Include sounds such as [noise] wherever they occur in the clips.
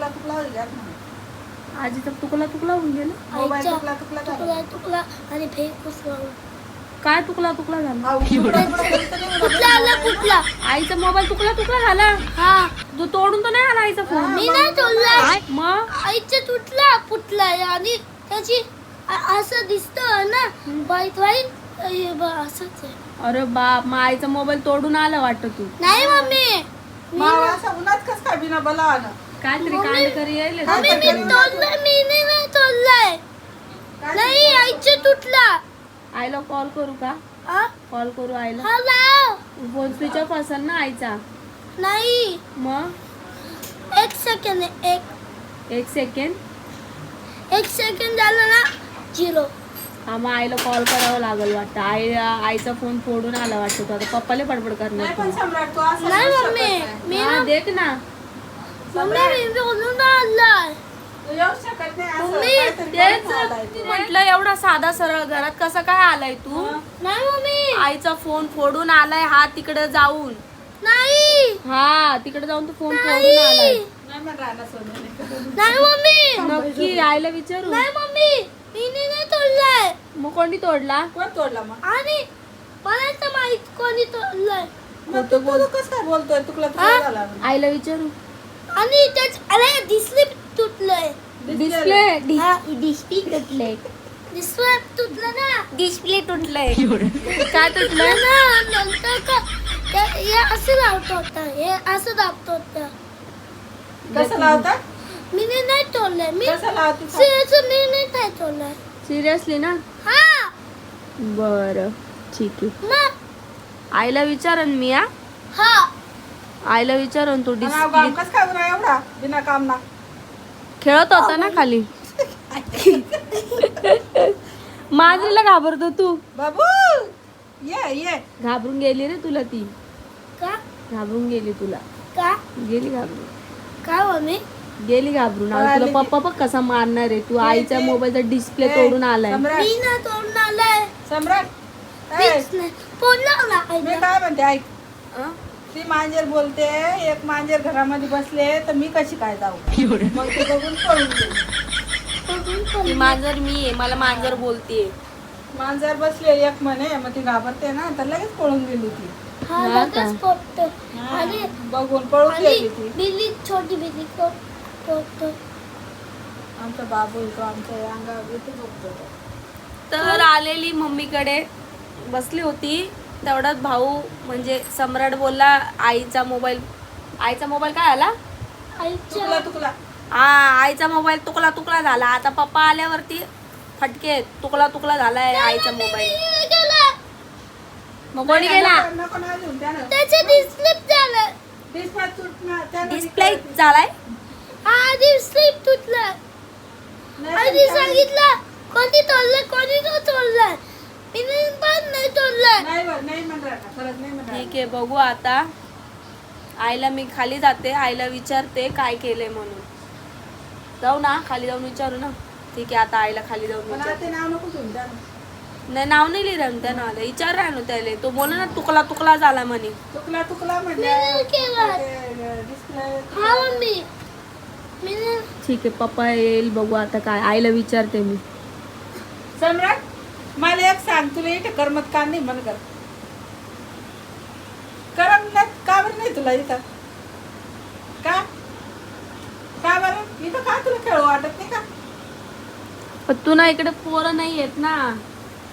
तुकला तुकला होईल यात म्हणा. आजीचा तुकला तुकला होऊन गेला. मोबाईल आईचा तुकला तुकला झाला. तुकला तुकला आणि. काय तुकला तुकला झाला? तुकडा तुकडा करीत नाही म्हणा. कुठला आला कुठला? आईचा मोबाईल तुकला तुकला झाला. हा. तो तोडून तर नाही आला आईचा फोन मी नाही तोडला. मग? आईचा तुटला फुटला आणि त्याची अ- असं दिसत ना वाईट वाईट हे असंच आहे. अरे बाप मग आईचा मोबाईल तोडून आला वाटत तू. नाही मम्मी. मावा असा उन्हात कस काय बिना बलावानं? काहीतरी कांड करी यायले काय मम्मी मी? तोडलाय मी नाही नाही तोडलाय. काय नाही आईचा तुटला. आईला कॉल करू का? हा कॉल करू आईला. हा लाव. फोन स्विच ऑफ असेल ना आईचा. नाही. मग? एक सेकंड एक. एक सेकंड एक सेकंड झालं ना झिरो हा मग आईला कॉल करावं लागेल वाटतं. आई आईचा फोन फोडून आला वाटतं. तो आता पप्पाला बडबड करणार नाही पण तू. सम्राट तू असं नाही करू मम्मी. शकत नाही. मी हा, ना देख ना. मम्मी मी बोलून आणलाय. तू येऊ शकत नाही असं मम्मी, काहीतरी तेच करून आलाय तू. म्हटलं एवढा साधा सरळ घरात कसं काय आलाय तू? नाही मम्मी. आईचा फोन फोडून आलाय हा तिकडे जाऊन. नाही. हा तिकडे जाऊन तू फोन फोडून नाही आलाय मम्मी. नक्की आईला विचारू. नाही मम्मी. मी नाही तोडलाय. मग कोणी तोडला? कोण तोडला मग? आणि मला माहीत कोणी तोडलाय. मग तू तू कसं काय बोलतोय? झाला आईला विचारू. आणि त्याच अरे डिस्प्ले तुटलंय डिस्प्ले डिस्प्ले तुटले. डिस्प्ले तुटलं ना. डिस्प्ले तुटले. काय तुटलं? ना नंतर का? ते- हे असं लावतो होता. हे असं दाबतो होता. कसं लावता? मी नाही नाही तोडलंय मी कसं लावतो? मी नाही काय तोडलंय सिरियसली ना? हा. बर. ठीक आहे. मग? आईला विचारन मी हा? हा. आईला विचारन तू डिस्प्ले काम कसं काय उन्हा एवढा? बिना काम ना खेळत होता ना खाली. माजरीला घाबरतो तू. बाबू ये ये. घाबरून गेली रे तुला ती. का? घाबरून गेली तुला. का? गेली घाबरून. का मम्मी गेली घाबरून. आता आली तुला ती. पप्पा पण कसा मारणार आहे. तू आईच्या मोबाईलचा डिस्प्ले ए, तोडून आलाय. सम्राट. मी ना तोडून आलाय. सम्राट ए, मीच नाही. फोन लावला मी आईला. काय म्हणते ऐक? ती मांजर बोलते एक मांजर घरामध्ये बसले तर मी कशी काय जाऊ? मग ते बघून पळून मांजर मी आहे मला मांजर बोलतीये मांजर बसले एक म्हणे मग ती घाबरते ना तर लगेच पळून गेली ती. बघून पळून गेली ती. बिल्ली छोटी बिल्ली आमचा बाबू येतो आमच्या अंगावर येतो झोपतो तो. तर आलेली मम्मीकडे बसली होती. तेवढ्यात भाऊ म्हणजे सम्राट बोलला आईचा मोबाईल आईचा मोबाईल काय आला? तुकला तुकला हा आईचा मोबाईल तुकला तुकला झाला. आता पप्पा आल्यावरती फटके तुकला तुकला झालाय आईचा मोबाईल. मग कोणी गेला? डिस्प्ले झालं. झालाय? हा सांगितलं कोणी तोडलं कोणी तो तोडलं मी नाही पण नाही तोडलं नाही बरं, नाही म्हणणार ना, खरंच नाही म्हणणार ठीक आहे बघू आता. आईला मी खाली जाते आईला विचारते काय केलंय म्हणून. जाऊ ना खाली जाऊन विचारू ना. ठीक आहे आता आईला खाली जाऊन नाव नको. नाही नाव नाही लिहिलं ना त्यानं आलं. विचार राहिलो त्याला. तो बोल ना तुकला तुकला झाला म्हणे. तुकला तुकला म्हणजे केलं. हा ठीक आहे पप्पा येईल बघू आता काय. आईला विचारते मी. सम्राट मला एक सांग. तुला इथे करमत का नाही? म्हण कर. करमत का बरं नाही तुला इथं? का? का बरं? इथं का तुला खेळ वाटत नाही का? पण तू ना इकडे पोरं नाही येत ना.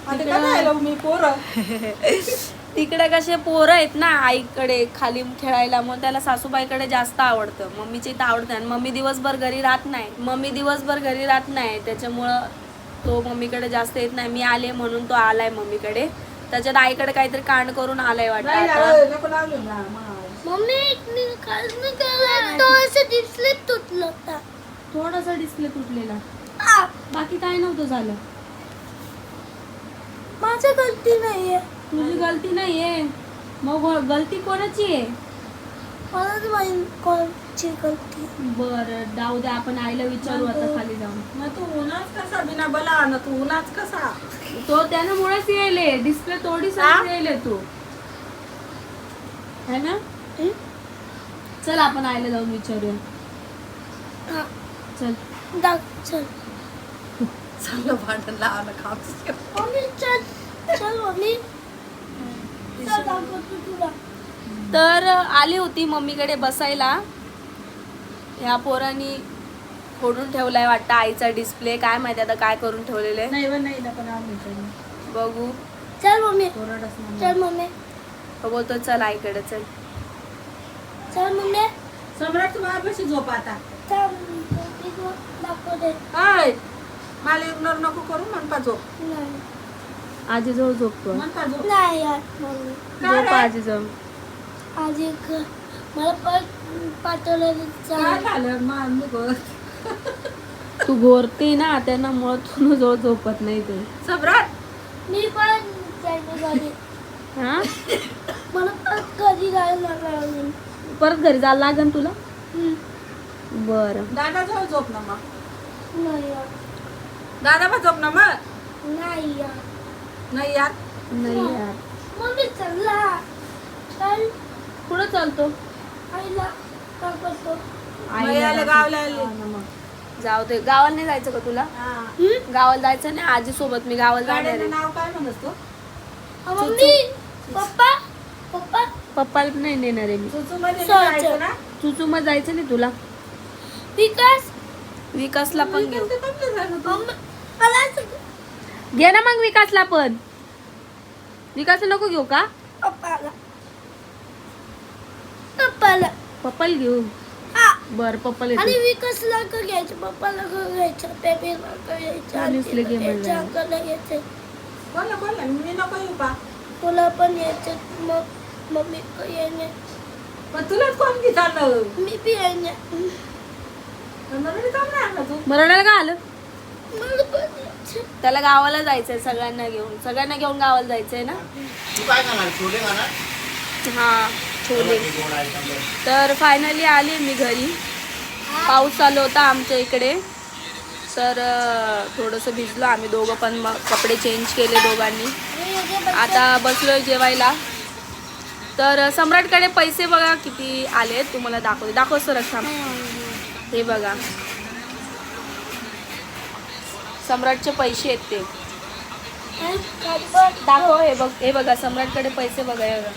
आता का मी पोरं? [laughs] तिकडे कसे पोरं आहेत ना आईकडे खाली खेळायला मग त्याला सासूबाईकडे जास्त आवडतं. मम्मीच्या इथं आवडतं आणि मम्मी दिवसभर घरी राहत नाही. मम्मी दिवसभर घरी राहत नाही. त्याच्यामुळं तो मम्मीकडे जास्त येत नाही. मी आले म्हणून तो आलाय मम्मीकडे. त्याच्यात आईकडे काहीतरी कांड करून आलाय वाटतं डिस्प्ले तुटलं होता. थोडासा डिस्प्ले तुटलेला. आ, बाकी काय नव्हतं झालं. माझं गलती नाहीये. तुझी गलती नाहीये. मग गलती कोणाची आहे? मलाच माहीत गलती. बरं जाऊ दे आपण आईला विचारू आता खाली जाऊन. मग तू उन्हाच कसा बिना बला ना तू उन्हाच कसा? तो त्यामुळेच येले डिस्प्ले तोडीसाठी येले तू. है ना? हं? चल आपण आईला जाऊन विचारूया. हा. चल. दाख चल. चांगलं भांडण लावलं खाऊ मम्मी चल. चल मम्मी. चल दाखवतो तुला. तर आली होती मम्मीकडे बसायला. ह्या पोरांनी फोडून ठेवलाय वाटतं आईचा डिस्प्ले काय माहिती आता काय करून ठेवलेले. नाही व नाही ना पण आम्ही काही बघू. चल मम्मी. चल मम्मी. तो बोलतो चल आईकडे चल. चल मम्मी. सम्राट तू माझ्यापाशी झोप आता. मला इग्नोर नको करू म्हणपा झोप. नाही. आजी जवळ झोपतो झोप. नाही यार मम्मी. का झोप रे? आजी जवळ आज एक मला काय चाल झालं तू घोरते ना त्यांना मुळे तू जवळ झोपत नाही ते. सम्राट मी पण हा? मला पण घरी जायला लागलं परत घरी जायला लागन तुला. बरं. दादा झोप ना मग. नाही यार. दादा पण झोप ना मग? नाही यार. नाही यार. नाही यार. मम्मी चलला चल. कुठं चालतो. आईला जाऊ दे. गावाला नाही जायचं का तुला? हा. हम्म? गावाला जायचं नाही. आजी सोबत मी गावाला जाणार गाड्याचं आहे नाव काय म्हणत तू? अ, मम्मी पप्पा पप्पा. पप्पाला नाही नेणार आहे मी. चुचू मध्ये चल, जायचं. ना? चुचू मग जायचं नाही तुला. विकास. विकासला पण घेऊ. ते कपडे झालं तू. मम्मी मला असं- घे ना मग विकासला पण. विकासला नको घेऊ का? पप्पाला. पप्पाला. पप्पाला घेऊ हा. बर पप्पाला आणि घेऊ. विकासला का घ्यायचं पप्पाला का घ्यायचं बेबीला का घ्यायचं घे घ्यायचं म्हणलं. अंकलला घ्यायचं. बोल ना बोल ना मी नको येऊ का तुला पण यायचं मग मम्मी पण येणे पण तुलाच कोण की चाललं मी बी येणे मराठाला का आलं? त्याला गावाला जायचंय सगळ्यांना घेऊन. सगळ्यांना घेऊन गावाला जायचंय ना? तू काय छोले खाणार हा. छोले तर फायनली आली मी घरी. पाऊस चालू होता आमच्या इकडे. तर थोडंसं भिजलो आम्ही दोघं पण मग कपडे चेंज केले दोघांनी. आता बसलोय जेवायला. तर सम्राटकडे पैसे बघा किती आले तुम्हाला दाखवते. दाखव सर हे बघा. सम्राटचे पैसे आहेत ते? दाखव हे बघ हे बघा सम्राटकडे पैसे बघा हे बघा.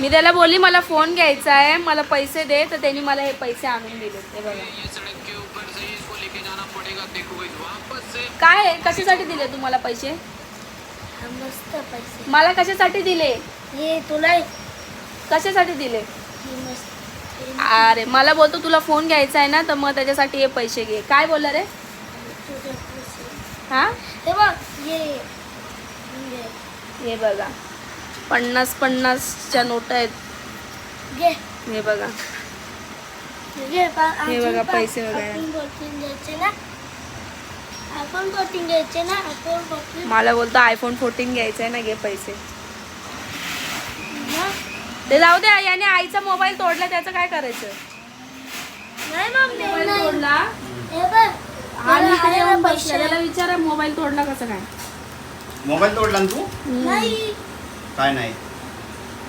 मी त्याला बोलली मला फोन घ्यायचा आहे मला पैसे दे. तर त्यांनी मला हे पैसे आणून दिले. हे बघा. काय? आहे कशासाठी दिले तुम्हाला पैसे? मस्त पैसे. मला कशासाठी दिले? हे तुला कशासाठी दिले? अरे मला बोलतो तुला फोन घ्यायचा आहे ना तर मग त्याच्यासाठी हे पैसे घे. काय बोलला रे. हा? हे बघ ये. ये. हे बघा. पन्नास पन्नासच्या नोट आहेत. घे. हे बघा. हे बघा, पैसे वगैरे. आपण बोटिंग घ्यायचे ना. आपण बोटिंग घ्यायचे ना. आपण बोटिंग मला बोलतो आयफोन फोर्टीन घ्यायचा आहे ना घे पैसे. ते जाऊ दे याने आईचा मोबाईल तोडला त्याचं काय करायचं? नाही मम्मी मोबाईल नाही. तोडला? हे बघ. आणि इकडे येऊन बसला. त्याला विचारा मोबाईल तोडला कसं काय? मोबाईल तोडला तू? नाही. काय नाही.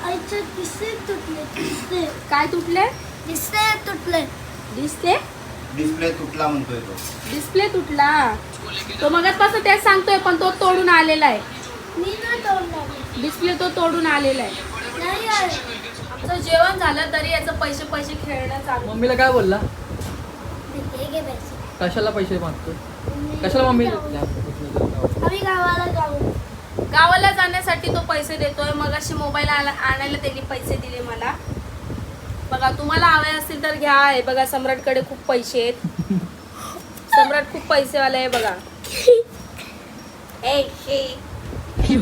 आईचे किस्से तुटले किस्से काय तुटले किस्से तुटले दिसते डिस्प्ले तुटला म्हणतोय तो. डिस्प्ले तुटला. तो मगाचपासून तेच सांगतोय पण तो तोडून आलेला आहे. मी नाही तोडणार. डिस्प्ले तो तोडून आलेला आहे. नाही आहे. आमचं जेवण झालं तरी याचं पैसे पैसे खेळणं चालू. मम्मीला काय बोलला? हे घे पैसे. कशाला पैसे मागतो कशाला मम्मी. आम्ही गावाला जाऊ. गावाला जाण्यासाठी तो पैसे देतोय. मग अशी मोबाईल आणायला त्यांनी पैसे दिले मला. बघा तुम्हाला हवे असतील तर घ्या. हे बघा सम्राटकडे खूप पैसे आहेत. सम्राट खूप पैसेवाला आहे बघा. [laughs]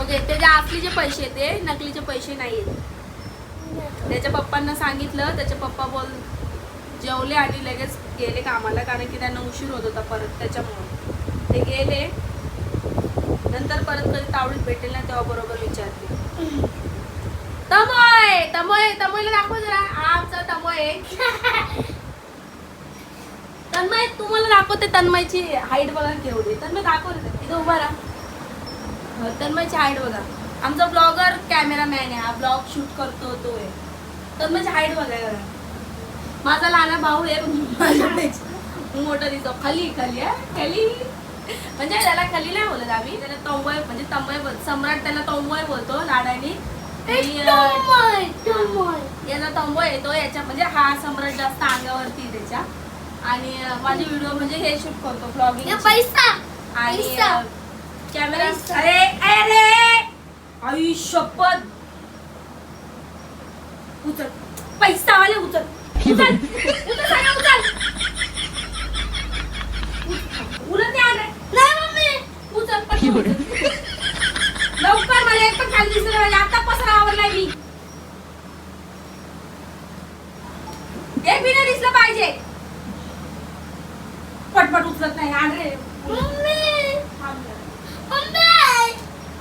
ओके त्याच्या असलीचे पैसे आहेत ते नकलीचे पैसे नाही आहेत त्याच्या पप्पांना सांगितलं. त्याचे पप्पा बोल जेवले आणि लगेच गेले कामाला कारण की त्यांना उशीर होत होता परत त्याच्यामुळे. ते गेले. नंतर परत कधी तावडीत भेटेल ना तेव्हा बरोबर विचारते. तमोय तमोय तमोयला दाखव जरा. आमचा तमोय. [laughs] तन्मय तुम्हाला दाखवते तन्मयची हाईट बघा केवढी. तन्मय दाखव इथं उभा राहा. तन्मयची हाईट बघा. आमचा ब्लॉगर कॅमेरामॅन आहे. हा ब्लॉग शूट करतो तो आहे. तन्मयची हाईट हाईट जरा. माझा लहान भाऊ आहे [laughs] माझ्यापेक्षा मोठा दिसतो. खाली खाली आहे खाली. म्हणजे त्याला खाली नाही बोलत आम्ही. त्याला तोंबय म्हणजे तंबय बोल सम्राट त्याला तोंबय बोलतो लाडाने. याचा तंबो येतो याच्या म्हणजे हा सम्राट जास्त अंगावरती त्याच्या. आणि माझे व्हिडिओ म्हणजे हे शूट करतो ब्लॉगिंग पैसा आणि पैसा. कॅमेरा. अरे अरे आई शपथ! उचल. पैसा वाले उचल. उचल उचल सगळं उचल उलट नाही आलं नाही मम्मी उचल पटकन उचल. लवकर मला एक पण खाली दिसलं पाहिजे आता पसरा आवरलाय मी एक बी नाही दिसलं पाहिजे पटपट उचलत नाही आण रे मम्मी थांब जरा. मम्मी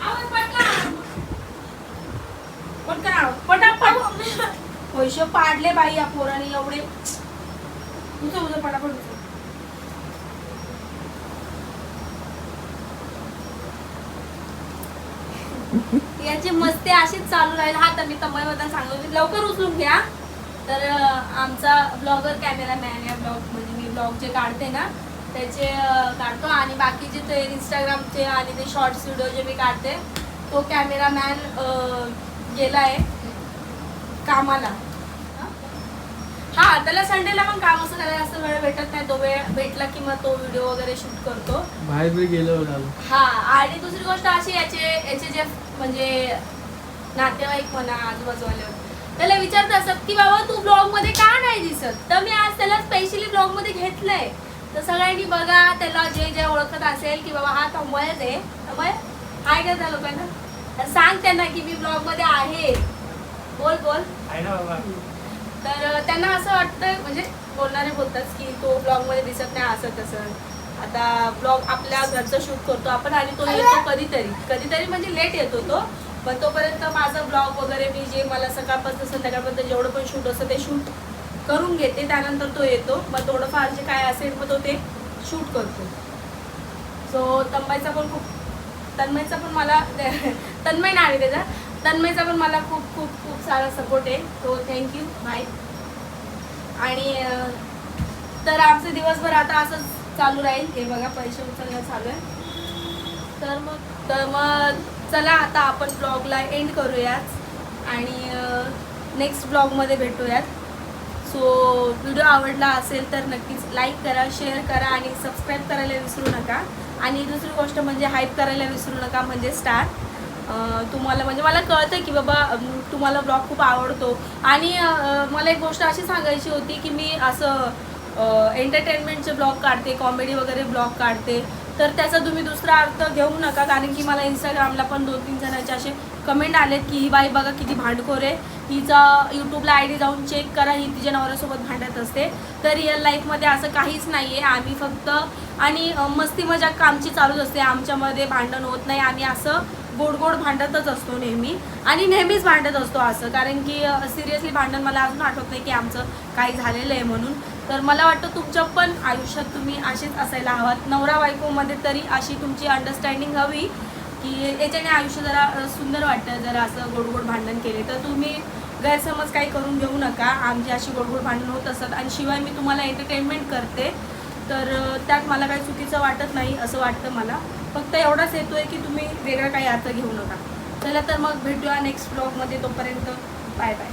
आवाज पटकन पटकन आव पटापट पैसे पाडले बाई या पोराने एवढे. उचल उचल पटापट उचल. याची मस्ती अशीच चालू राहील. हा तर मी तमयबद्दल सांगतो. मी लवकर उचलून घ्या. तर आमचा ब्लॉगर कॅमेरामॅन या ब्लॉग म्हणजे मी ब्लॉग जे काढते ना त्याचे काढतो. आणि बाकीचे ते इंस्टाग्रामचे आणि ते शॉर्ट्स व्हिडिओ जे मी काढते तो कॅमेरामॅन गेला आहे कामाला. हा त्याला संडेला पण काम असं त्याला असं वेळ भेटत नाही. तो वेळ भेटला की मग तो व्हिडिओ वगैरे शूट करतो. बाहेर बी गेलो हा आणि दुसरी गोष्ट अशी याचे याचे जे म्हणजे नातेवाईक म्हणा आजूबाजूवाले त्याला विचारत असत की बाबा तू ब्लॉगमध्ये का नाही दिसत? तर मी आज त्याला स्पेशली ब्लॉगमध्ये घेतलंय. तर सगळ्यांनी बघा त्याला जे जे ओळखत असेल की बाबा हा तमयच आहे. तमय हाय का त्या लोकांना? तर सांग त्यांना की मी ब्लॉगमध्ये आहे. बोल बोल. आहे ना बाबा. तर त्यांना असं वाटतं म्हणजे बोलणारे बोलतात की तो ब्लॉगमध्ये दिसत नाही असं तसं. आता ब्लॉग आपल्या घरचं शूट करतो आपण आणि तो येतो कधीतरी. कधीतरी म्हणजे लेट येतो तो पण तोपर्यंत माझं ब्लॉग वगैरे मी जे मला सकाळपासून संध्याकाळपर्यंत जेवढं पण शूट असतं ते शूट करून घेते त्यानंतर तो येतो. मग थोडंफार जे काय असेल मग तो ते शूट करतो. सो तन्मयचा पण खूप तन्मयचा पण मला तन्मय नाव आहे त्याचा. तन्मयचा पण मला खूप खूप खूप सारा सपोर्ट आहे. तो थँक्यू बाय आणि तर आमचे दिवसभर आता असंच चालू राहील. हे बघा पैसे उचलणं चालू आहे. तर मग तर मग चला आता आपण ब्लॉगला एंड करूयात. आणि नेक्स्ट ब्लॉगमध्ये भेटूयात. सो व्हिडिओ आवडला असेल तर नक्कीच लाईक करा शेअर करा आणि सबस्क्राईब करायला विसरू नका. आणि दुसरी गोष्ट म्हणजे हाईप करायला विसरू नका म्हणजे स्टार तुम्हाला म्हणजे मला कळतं की बाबा तुम्हाला ब्लॉग खूप आवडतो. आणि मला एक गोष्ट अशी सांगायची होती की मी असं एंटरटेनमेंटचे ब्लॉग काढते कॉमेडी वगैरे ब्लॉग काढते. तर त्याचा तुम्ही दुसरा अर्थ घेऊ नका कारण की मला इंस्टाग्रामला पण दोन तीन जणांचे असे कमेंट आलेत की ही बाई बघा किती भांडखोर आहे. हिचा यूट्यूबला आय डी जाऊन चेक करा ही तिच्या नवऱ्यासोबत भांडत असते. तर रिअल लाईफमध्ये असं काहीच नाही आहे आम्ही फक्त आणि मस्ती मजाक आमची चालूच असते. आमच्यामध्ये भांडण होत नाही. आम्ही असं गोड गोड भांडतच असतो नेहमी. आणि नेहमीच भांडत असतो असं. कारण की सिरियसली भांडण मला अजून आठवत नाही की आमचं काही झालेलं आहे म्हणून. तर मला वाटतं तुमच्या पण आयुष्यात तुम्ही असेच असायला हवात. नवरा बायकोमध्ये तरी अशी तुमची अंडरस्टँडिंग हवी की याच्याने आयुष्य जरा सुंदर वाटतं जरा असं गोड गोड भांडण केले. तर तुम्ही गैरसमज काही करून घेऊ नका. आमची अशी गोड गोड भांडण होत असतात आणि शिवाय मी तुम्हाला एंटरटेनमेंट करते. तर त्यात मला काही चुकीचं वाटत नाही असं वाटतं मला. फक्त एवढाच येतोय आहे की तुम्ही वेगळं काही आता घेऊ नका. चला तर मग भेटूया नेक्स्ट ब्लॉगमध्ये तोपर्यंत. Bye bye